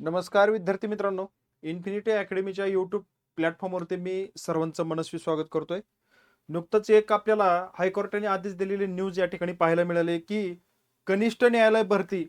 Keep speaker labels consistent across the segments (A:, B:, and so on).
A: नमस्कार विद्यार्थी मित्रांनो. इन्फिनिटी अकॅडमीच्या यूट्यूब प्लॅटफॉर्मवरती मी सर्वांचं मनस्वी स्वागत करतोय. नुकतंच एक आपल्याला हायकोर्टाने आधीच दिलेली न्यूज या ठिकाणी पाहायला मिळाली की कनिष्ठ न्यायालय भरती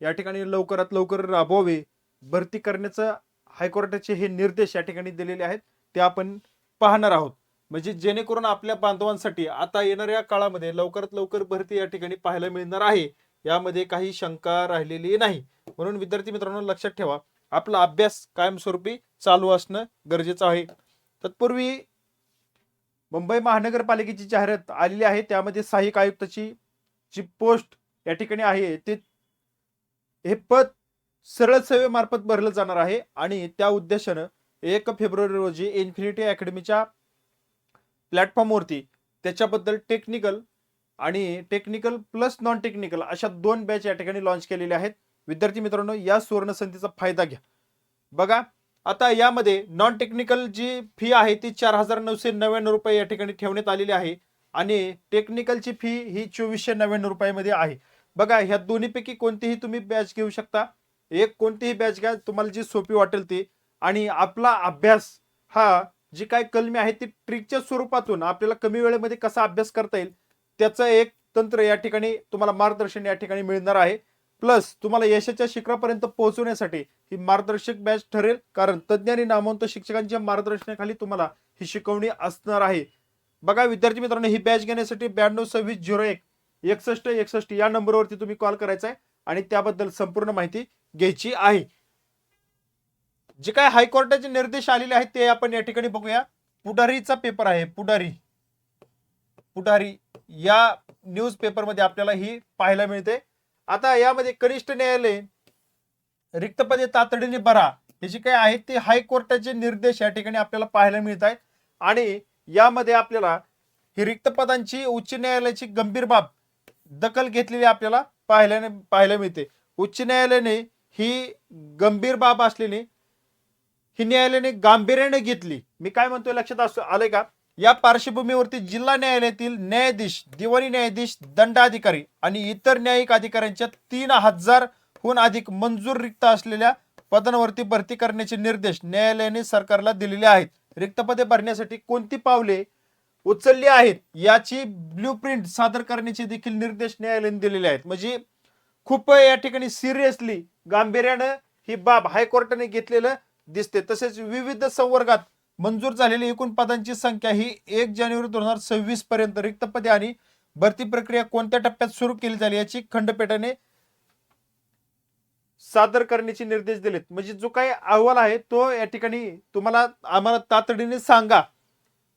A: या ठिकाणी लवकरात लवकर राबवावे भरती करण्याचं हायकोर्टाचे हे निर्देश या ठिकाणी दिलेले आहेत ते आपण पाहणार आहोत. म्हणजे जेणेकरून आपल्या बांधवांसाठी आता येणाऱ्या काळामध्ये लवकरात लवकर भरती या ठिकाणी पाहायला मिळणार आहे. यामध्ये काही शंका राहिलेली नाही. म्हणून विद्यार्थी मित्रांनो लक्षात ठेवा. आपला अभ्यास कायमस्वरूपी चालू असणं गरजेचं आहे. तत्पूर्वी मुंबई महानगरपालिकेची जाहिरात आलेली आहे. त्यामध्ये सहाय्यक आयुक्ताची जी पोस्ट या ठिकाणी आहे ते हे पद सरळ सेवेमार्फत भरलं जाणार आहे. आणि त्या उद्देशानं एक फेब्रुवारी रोजी इन्फिनिटी अकॅडमीच्या प्लॅटफॉर्मवरती त्याच्याबद्दल टेक्निकल आणि टेक्निकल प्लस नॉन टेक्निकल अशा दोन बॅच या ठिकाणी लॉन्च केलेल्या आहेत. विद्यार्थी मित्रांनो या सुवर्ण संधीचा फायदा घ्या. बघा आता यामध्ये नॉन टेक्निकल जी फी आहे ती चार हजार नऊशे नव्याण्णव रुपये या ठिकाणी ठेवण्यात आलेली आहे. आणि टेक्निकलची फी ही चोवीसशे नव्याण्णव रुपयामध्ये आहे. बघा ह्या दोन्हीपैकी कोणतीही तुम्ही बॅच घेऊ शकता. एक कोणतीही बॅच घ्या तुम्हाला जी सोपी वाटेल ती. आणि आपला अभ्यास हा जी काय कलमी आहे ती ट्रिकच्या स्वरूपातून आपल्याला कमी वेळेमध्ये कसा अभ्यास करता येईल त्याचं एक तंत्र या ठिकाणी तुम्हाला मार्गदर्शन या ठिकाणी मिळणार आहे. प्लस तुम्हाला यशाच्या शिखरापर्यंत पोहोचवण्यासाठी ही मार्गदर्शक बॅच ठरेल. कारण तज्ज्ञ आणि नामवंत शिक्षकांच्या मार्गदर्शनाखाली तुम्हाला ही शिकवणी असणार आहे. बघा विद्यार्थी मित्रांनो ही बॅच घेण्यासाठी ब्याण्णव सव्वीस झिरो एक एकसष्ट एकसष्ट या नंबरवरती तुम्ही कॉल करायचा आहे आणि त्याबद्दल संपूर्ण माहिती घ्यायची आहे. जे काय हायकोर्टाचे निर्देश आलेले आहेत ते आपण या ठिकाणी बघूया. पुढारीचा पेपर आहे पुढारी. पुढारी या न्यूज पेपरमध्ये आपल्याला ही पाहायला मिळते. आता यामध्ये कनिष्ठ न्यायालय रिक्त पदे तातडीने भरा हे जे काही आहेत ते हायकोर्टाचे निर्देश या ठिकाणी आपल्याला पाहायला मिळत आहेत आणि यामध्ये आपल्याला ही रिक्त पदांची उच्च न्यायालयाची गंभीर बाब दखल घेतलेली आपल्याला पाहायला पाहायला मिळते. उच्च न्यायालयाने ही गंभीर बाब असलेली ही न्यायालयाने गांभीर्याने घेतली. मी काय म्हणतोय लक्षात असं आलंय का? या पार्श्वभूमीवरती जिल्हा न्यायालयातील न्यायाधीश दिवाणी न्यायाधीश दंडाधिकारी आणि इतर न्यायिक अधिकाऱ्यांच्या तीन हजारहून अधिक मंजूर रिक्त असलेल्या पदांवरती भरती करण्याचे निर्देश न्यायालयाने सरकारला दिलेले आहेत. रिक्त पदे भरण्यासाठी कोणती पावले उचलली आहेत याची ब्ल्यू प्रिंट सादर करण्याचे देखील निर्देश न्यायालयाने दिलेले आहेत. म्हणजे खूप या ठिकाणी सिरियसली गांभीर्यानं ही बाब हायकोर्टाने घेतलेलं दिसते तसेच विविध संवर्गात मंजूर झालेली एकूण पदांची संख्या ही एक जानेवारी दोन हजार सव्वीस पर्यंत रिक्त पदे आणि भरती प्रक्रिया कोणत्या टप्प्यात सुरू केली झाली याची खंडपीठाने सादर करण्याचे निर्देश दिलेत. म्हणजे जो काही अहवाल आहे तो या ठिकाणी तुम्हाला आम्हाला तातडीने सांगा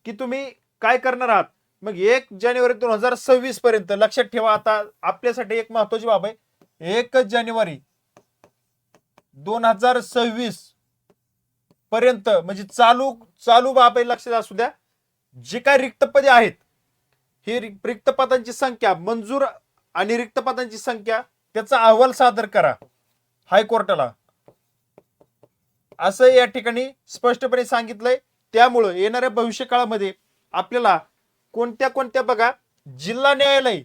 A: की तुम्ही काय करणार आहात. मग एक जानेवारी दोन हजार सव्वीस पर्यंत लक्षात ठेवा आता आपल्यासाठी एक महत्वाची बाब आहे. एक जानेवारी दोन हजार सव्वीस पर्यंत म्हणजे चालू चालू बाब आहे लक्षात असू द्या. जे काय रिक्तपदे आहेत ही रिक्तपदांची संख्या मंजूर आणि रिक्तपदांची संख्या त्याचा अहवाल सादर करा हायकोर्टाला. असं या ठिकाणी स्पष्टपणे सांगितलंय. त्यामुळं येणाऱ्या भविष्य काळामध्ये आपल्याला कोणत्या कोणत्या बघा जिल्हा न्यायालय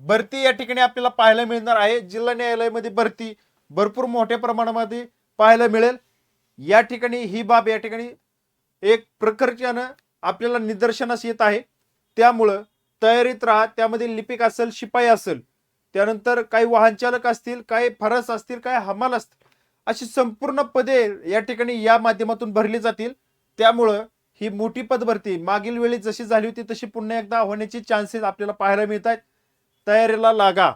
A: भरती या ठिकाणी आपल्याला पाहायला मिळणार आहे. जिल्हा न्यायालयामध्ये भरती भरपूर मोठ्या प्रमाणामध्ये पाहायला मिळेल. या ठिकाणी ही बाब या ठिकाणी एक प्रखरच्यानं आपल्याला निदर्शनास येत आहे. त्यामुळं तयारीत राहा. त्यामध्ये लिपिक असेल शिपाई असेल. त्यानंतर काही वाहनचालक असतील काही फरस असतील काही हमाल असतील अशी संपूर्ण पदे या ठिकाणी या माध्यमातून भरली जातील. त्यामुळं ही मोठी पद भरती. मागील वेळी जशी झाली होती तशी पुन्हा एकदा होण्याची चान्सेस आपल्याला पाहायला मिळत आहेत तयारीला लागा.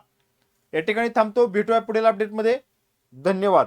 A: या ठिकाणी थांबतो. भेटूया पुढील अपडेटमध्ये धन्यवाद.